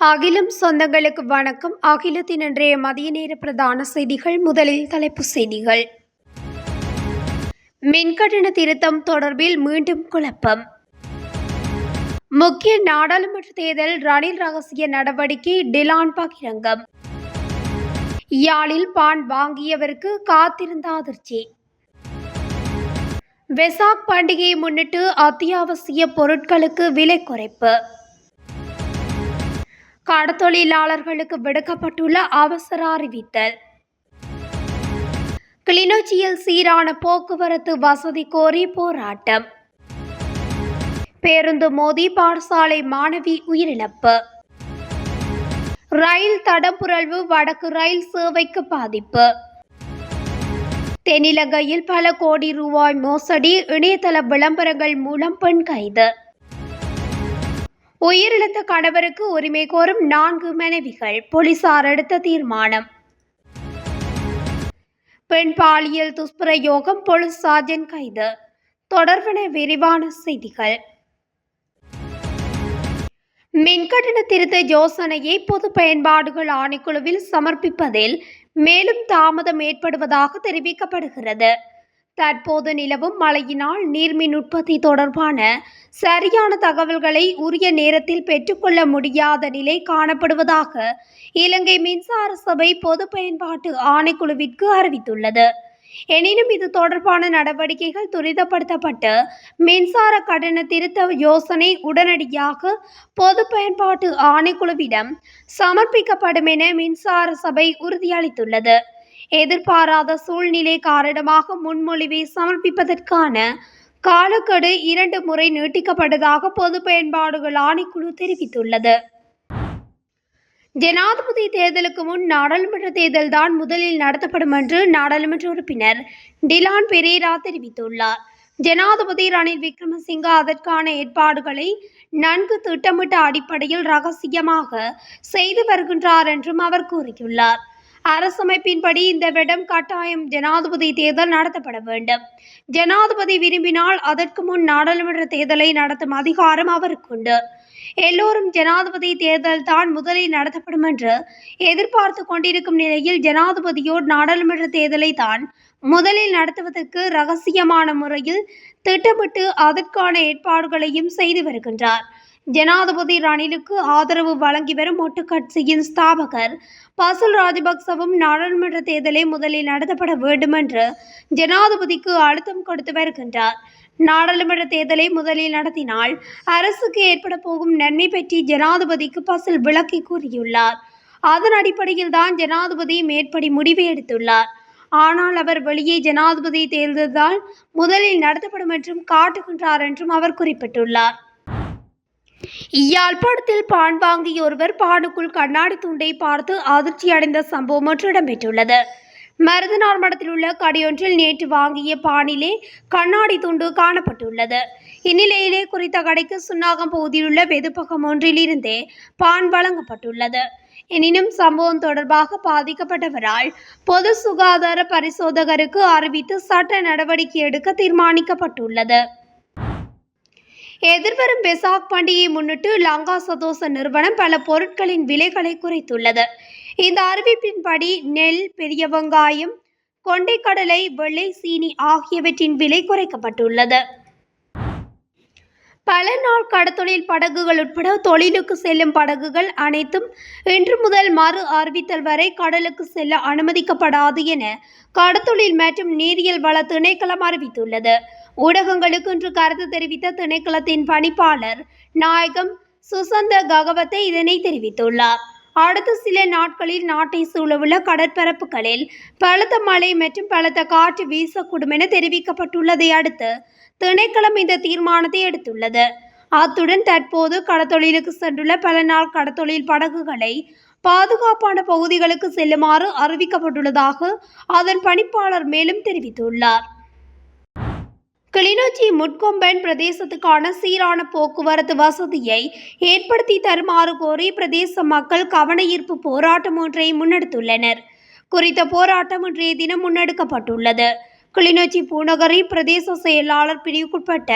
அகிலம் சொந்தங்களுக்கு வணக்கம். அகிலத்தின் இன்றைய மதிய நேர பிரதான செய்திகள். முதலில் தலைப்புச் செய்திகள். மின்கட்டண திருத்தம் தொடர்பில் மீண்டும் குழப்பம். முக்கிய நாடாளுமன்ற தேர்தல் ரணில் ரகசிய நடவடிக்கை டிலான் பகிரங்கம். யாழில் பான் வாங்கியவருக்கு காத்திருந்த அதிர்ச்சி. வெசாக் பண்டிகையை முன்னிட்டு அத்தியாவசிய பொருட்களுக்கு விலை குறைப்பு. கடத்தொழிலாளர்களுக்கு விடுக்கப்பட்டுள்ள அவசர அறிவித்தல். கிளிநொச்சியில் சீரான போக்குவரத்து வசதி கோரி போராட்டம். பேருந்து மோதி பாடசாலை மாணவி உயிரிழப்பு. ரயில் தடம்புரழ்வு வடக்கு ரயில் சேவைக்கு பாதிப்பு. தென்னிலங்கையில் பல கோடி ரூபாய் மோசடி இணையதள விளம்பரங்கள் மூலம் பெண் கைது. உயிரிழந்த கணவருக்கு உரிமை கோரும் நான்கு மனைவிகள் போலீசார் எடுத்த தீர்மானம். பெண் பாலியல் துஷ்பிரயோகம் போலீஸ் சார்ஜன் கைது. தொடர்பின விரிவான செய்திகள். மின்கட்டண திருத்த யோசனையை பொது பயன்பாடுகள் ஆணைக்குழுவில் சமர்ப்பிப்பதில் மேலும் தாமதம் ஏற்படுவதாக தெரிவிக்கப்படுகிறது. தற்போது நிலவும் மழையினால் நீர்மின் உற்பத்தி தொடர்பான சரியான தகவல்களை உரிய நேரத்தில் பெற்றுக்கொள்ள முடியாத நிலை காணப்படுவதாக இலங்கை மின்சார சபை பொது பயன்பாட்டு ஆணைக்குழுவிற்கு அறிவித்துள்ளது. எனினும் இது தொடர்பான நடவடிக்கைகள் துரிதப்படுத்தப்பட்டு மின்சார கட்டண திருத்த யோசனை உடனடியாக பொது பயன்பாட்டு ஆணைக்குழுவிடம் சமர்ப்பிக்கப்படும் என மின்சார சபை உறுதியளித்துள்ளது. எதிர்பாராத சூழ்நிலை காரணமாக முன்மொழிவை சமர்ப்பிப்பதற்கான காலக்கெடு இரண்டு முறை நீட்டிக்கப்பட்டதாக பொது பயன்பாடுகள் ஆணைக்குழு தெரிவித்துள்ளது. ஜனாதிபதி தேர்தலுக்கு முன் நாடாளுமன்ற தேர்தல்தான் முதலில் நடத்தப்படும் என்று நாடாளுமன்ற உறுப்பினர் டிலான் பெரேரா தெரிவித்துள்ளார். ஜனாதிபதி ரணில் விக்ரமசிங்க அதற்கான ஏற்பாடுகளை நன்கு திட்டமிட்ட அடிப்படையில் ரகசியமாக செய்து வருகின்றார் என்றும் அவர் கூறியுள்ளார். அரசமைப்பின்படி இந்த விடம் கட்டாயம் ஜனாதிபதி தேர்தல் நடத்தப்பட வேண்டும். ஜனாதிபதி விரும்பினால் அதற்கு முன் நாடாளுமன்ற தேர்தலை நடத்தும் அதிகாரம் அவருக்குண்டு எல்லோரும் ஜனாதிபதி தேர்தல் தான் முதலில் நடத்தப்படும் என்று எதிர்பார்த்து கொண்டிருக்கும் நிலையில் ஜனாதிபதியோர் நாடாளுமன்ற தேர்தலை தான் முதலில் நடத்துவதற்கு ரகசியமான முறையில் திட்டமிட்டு அதற்கான ஏற்பாடுகளையும் செய்து வருகின்றார். ஜனாதிபதி ரணிலுக்கு ஆதரவு வழங்கி வரும் ஒட்டுக்கட்சியின் ஸ்தாபகர் பசுல் ராஜபக்சவும் நாடாளுமன்ற தேர்தலை முதலில் நடத்தப்பட வேண்டும் என்று ஜனாதிபதிக்கு அழுத்தம் கொடுத்து வருகின்றார். நாடாளுமன்ற தேர்தலை முதலில் நடத்தினால் அரசுக்கு ஏற்பட போகும் நன்மை பற்றி ஜனாதிபதிக்கு பசில் விளக்கி கூறியுள்ளார். அதன் அடிப்படையில் தான் ஜனாதிபதி மேற்படி முடிவை எடுத்துள்ளார். ஆனால் அவர் வெளியே ஜனாதிபதி தேர்தல்தான் முதலில் நடத்தப்படும் என்றும் காட்டுகின்றார் என்றும் அவர் குறிப்பிட்டுள்ளார். யாழ்ப்பாணத்தில் பான் வாங்கிய ஒருவர் பானுக்குள் கண்ணாடி துண்டை பார்த்து அதிர்ச்சி அடைந்த சம்பவம் ஒன்று இடம்பெற்றுள்ளது மருதனார் மடத்தில் உள்ள கடையொன்றில் நேற்று வாங்கிய பானிலே கண்ணாடி துண்டு காணப்பட்டுள்ளது. இந்நிலையிலே குறித்த கடைக்கு சுன்னாகம் பகுதியில் உள்ள வெதுப்பகம் ஒன்றில் இருந்தே பான் வழங்கப்பட்டுள்ளது. எனினும் சம்பவம் தொடர்பாக பாதிக்கப்பட்டவரால் பொது சுகாதார பரிசோதகருக்கு அறிவித்து சட்ட நடவடிக்கை எடுக்க தீர்மானிக்கப்பட்டுள்ளது. எதிர்வரும் பெசாக் பண்டிகையை முன்னிட்டு லங்கா சதோச நிறுவனம் பல பொருட்களின் விலைகளை குறைத்துள்ளது. இந்த அறிவிப்பின்படி நெல் பெரிய வெங்காயம் கொண்டைக்கடலை வெள்ளை சீனி ஆகியவற்றின் விலை குறைக்கப்பட்டுள்ளது. பல நாள் கடத்தொழில் படகுகள் உட்பட தொழிலுக்கு செல்லும் படகுகள் அனைத்தும் இன்று முதல் மறு அறிவித்தல் வரை கடலுக்கு செல்ல அனுமதிக்கப்படாது என கடத்தொழில் மற்றும் நீரியல் வள திணைக்களம் அறிவித்துள்ளது. ஊடகங்களுக்கு இன்று கருத்து தெரிவித்த திணைக்களத்தின் பணிப்பாளர் நாயகம் சுசந்த ககவத்தை இதனை தெரிவித்துள்ளார். அடுத்த சில நாட்களில் நாட்டை சூழவுள்ள கடற்பரப்புகளில் பலத்த மழை மற்றும் பலத்த காற்று வீசக்கூடும் என தெரிவிக்கப்பட்டுள்ளதை அடுத்து திணைக்களம் இந்த தீர்மானத்தை எடுத்துள்ளது. அத்துடன் தற்போது கடத்தொழிலுக்கு சென்றுள்ள பல நாள் கடத்தொழில் படகுகளை பாதுகாப்பான பகுதிகளுக்கு செல்லுமாறு அறிவிக்கப்பட்டுள்ளதாக அதன் பணிப்பாளர் மேலும் தெரிவித்துள்ளார். கிளிநொச்சி முட்கொம்பன் பிரதேசத்துக்கான சீரான போக்குவரத்து வசதியை ஏற்படுத்தி தருமாறு கோரி பிரதேச மக்கள் கவன ஈர்ப்பு போராட்டம் ஒன்றை முன்னெடுத்துள்ளனர். குறித்த போராட்டம் இன்றைய தினம் முன்னெடுக்கப்பட்டுள்ளது. கிளிநொச்சி பூநகரி பிரதேச செயலாளர் பிரிவுக்குட்பட்ட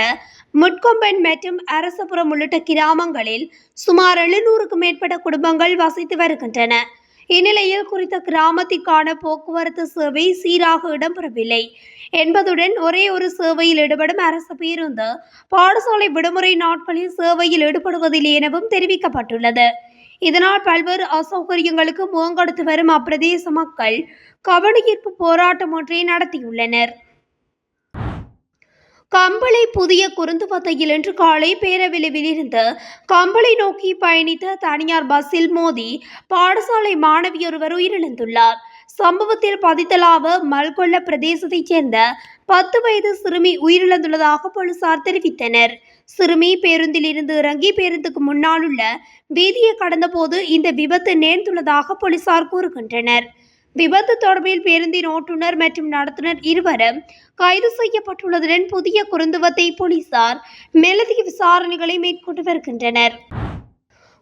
முட்கொம்பன் மற்றும் அரசபுரம் உள்ளிட்ட கிராமங்களில் சுமார் எழுநூறுக்கும் மேற்பட்ட குடும்பங்கள் வசித்து வருகின்றன. இந்நிலையில் குறித்த கிராமத்திற்கான போக்குவரத்து சேவை சீராக இடம்பெறவில்லை. என்பதுடன் ஒரே ஒரு சேவையில் ஈடுபடும் அரசு பேருந்து பாடசாலை விடுமுறை நாட்களில் சேவையில் ஈடுபடுவதில்லை எனவும் தெரிவிக்கப்பட்டுள்ளது. இதனால் பல்வேறு அசௌகரியங்களுக்கு முகங்கொடுத்து வரும் அப்பிரதேச மக்கள் கவனஈர்ப்பு போராட்டம் ஒன்றை நடத்தியுள்ளனர். கம்பளை புதிய குருந்துவத்தையில் இன்று காலை பேரவிளைவில் இருந்து கம்பளை நோக்கி பயணித்த தனியார் பஸ்ஸில் மோதி பாடசாலை மாணவியொருவர் உயிரிழந்துள்ளார். சம்பவத்தில் பதித்தலாவ மல்கொள்ள பிரதேசத்தைச் சேர்ந்த பத்து வயது சிறுமி உயிரிழந்துள்ளதாக போலீசார் தெரிவித்தனர். சிறுமி பேருந்தில் இருந்து இறங்கி பேருந்துக்கு முன்னால் உள்ள வீதியை கடந்தபோது இந்த விபத்து நேர்ந்துள்ளதாக போலீசார் கூறுகின்றனர். விபத்து தொடர்பில் பேருந்தின் ஓட்டுநர் மற்றும் நடத்துனர் இருவரும் கைது செய்யப்பட்டுள்ளதுடன் புதிய குருந்துவத்தை போலீசார் மேலதிக விசாரணைகளை மேற்கொண்டு வருகின்றனர்.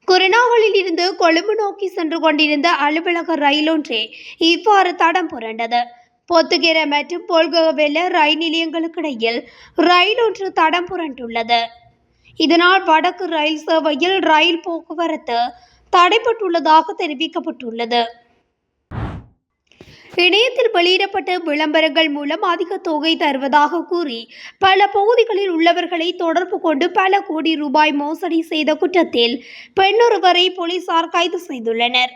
குருநாகலில் இருந்து கொழும்பு நோக்கி சென்று கொண்டிருந்த அலுவலக ரயில் ஒன்றே இவ்வாறு தடம் புரண்டது. பொத்துகெர மற்றும் போல்கவெல்ல ரயில் நிலையங்களுக்கிடையில் ரயில் ஒன்று தடம் புரண்டுள்ளது. இதனால் வடக்கு ரயில் சேவையில் ரயில் போக்குவரத்து தடைப்பட்டுள்ளதாக தெரிவிக்கப்பட்டுள்ளது. இணையத்தில் வெளியிடப்பட்ட விளம்பரங்கள் மூலம் அதிக தொகை தருவதாக கூறி பல பகுதிகளில் உள்ளவர்களை தொடர்பு கொண்டு பல கோடி ரூபாய் மோசடி செய்த குற்றத்தில் பெண்ணொருவரை போலீசார் கைது செய்துள்ளனர்.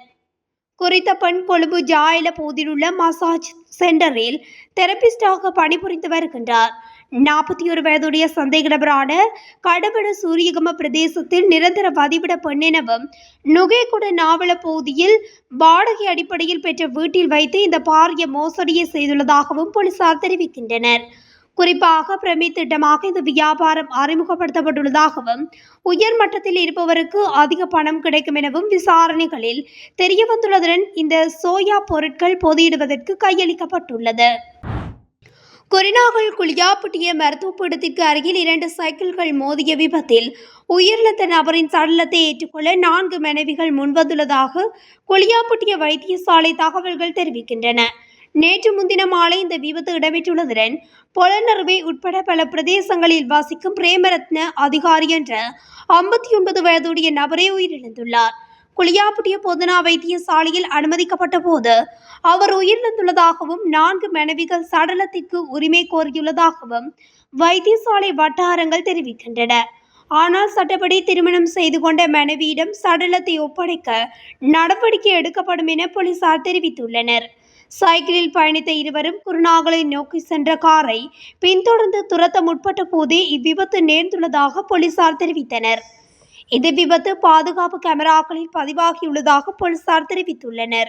குறித்த பெண் கொழும்பு ஜாயில பகுதியில் உள்ள மசாஜ் சென்டரில் தெரபிஸ்டாக பணிபுரிந்து வருகின்றார். நாற்பத்தி ஒரு வயதுடைய சந்தேக நபரான கடவட சூரியகம பிரதேசத்தில் நிரந்தர வதிவிட பெண்ணெனவும் நுகைக்குட நுகேகுட நாவல பகுதியில் வாடகை அடிப்படையில் பெற்ற வீட்டில் வைத்து இந்த பாரிய மோசடியை செய்துள்ளதாகவும் போலீசார் தெரிவிக்கின்றனர். குறிப்பாக பிரமி திட்டமாக இந்த வியாபாரம் அறிமுகப்படுத்தப்பட்டுள்ளதாகவும் உயர் மட்டத்தில் இருப்பவருக்கு அதிக பணம் கிடைக்கும் எனவும் விசாரணைகளில் தெரிய வந்துள்ளதுடன் இந்த சோயா பொருட்கள் பொதியிடுவதற்கு கையளிக்கப்பட்டுள்ளது. கொரினாகல் குளியாப்பட்டிய மருத்துவப்படத்திற்கு அருகில் இரண்டு சைக்கிள்கள் மோதிய விபத்தில் உயிரிழந்த நபரின் சடலத்தை ஏற்றுக்கொள்ள நான்கு மனைவிகள் முன்வந்துள்ளதாக குளியாப்பட்டிய வைத்தியசாலை தகவல்கள் தெரிவிக்கின்றன. நேற்று முன்தின மாலை இந்த விபத்து இடம்பெற்றுள்ளதுடன் பொலனறுவை உட்பட பல பிரதேசங்களில் வசிக்கும் பிரேமரத்ன அதிகாரி என்ற ஐம்பத்தி ஒன்பது வயதுடைய நபரே உயிரிழந்துள்ளார். குளியாப்புட்டிய பொதுனா வைத்தியசாலையில் அனுமதிக்கப்பட்ட போது அவர் உயிரிழந்துள்ளதாகவும் நான்கு மனைவிகள் சடலத்திற்கு உரிமை கோரியுள்ளதாகவும் வைத்தியசாலை வட்டாரங்கள் தெரிவிக்கின்றன. ஆனால் சட்டப்படி திருமணம் செய்து கொண்ட மனைவியிடம் சடலத்தை ஒப்படைக்க நடவடிக்கை எடுக்கப்படும் என போலீசார் தெரிவித்துள்ளனர். சைக்கிளில் பயணித்த இருவரும் குருநாகலை நோக்கி சென்ற காரை பின்தொடர்ந்து துரத்த முற்பட்ட போதே இவ்விபத்து நேர்ந்துள்ளதாக போலீசார் தெரிவித்தனர். இந்த விபத்து பாதுகாப்பு கேமராக்களில் பதிவாகியுள்ளதாக போலீசார் தெரிவித்துள்ளனர்.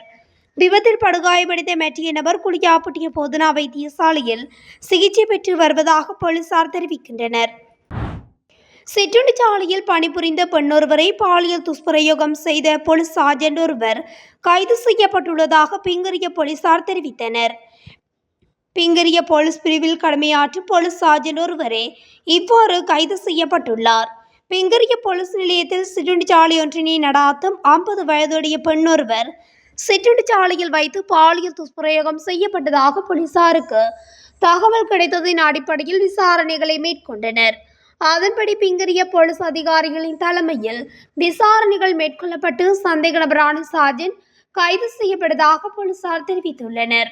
விபத்தில் படுகாயமடைந்த மெட்டிய நபர் குளியாப்பட்டிய போதனா வைத்தியசாலையில் சிகிச்சை பெற்று வருவதாக போலீசார் தெரிவிக்கின்றனர். சிற்றுண்டிச்சாலையில் பணிபுரிந்த பெண்ணொருவரை பாலியல் துஷ்பிரயோகம் செய்த போலீஸ் சார்ஜென்ட் ஒருவர் கைது செய்யப்பட்டுள்ளதாக பிங்கரிய போலீசார் தெரிவித்தனர். பிங்கரிய போலீஸ் பிரிவில் கடமையாற்றும் போலீஸ் சார்ஜென்ட் ஒருவரே இவ்வாறு கைது செய்யப்பட்டுள்ளார். பிங்கரிய போலீஸ் நிலையத்தில் சிற்றுண்டிச்சாலை ஒன்றினை நடாத்தும் ஐம்பது வயதுடைய பெண்ணொருவர் சிற்றுண்டிச்சாலையில் வைத்து பாலியல் துஷ்பிரயோகம் செய்யப்பட்டதாக போலீசாருக்கு தகவல் கிடைத்ததின் அடிப்படையில் விசாரணைகளை மேற்கொண்டனர். அதன்படி பிங்கரிய போலீஸ் அதிகாரிகளின் தலைமையில் விசாரணைகள் மேற்கொள்ளப்பட்டு சந்தேக நபரான சார்ஜன் கைது செய்யப்பட்டதாக போலீசார் தெரிவித்துள்ளனர்.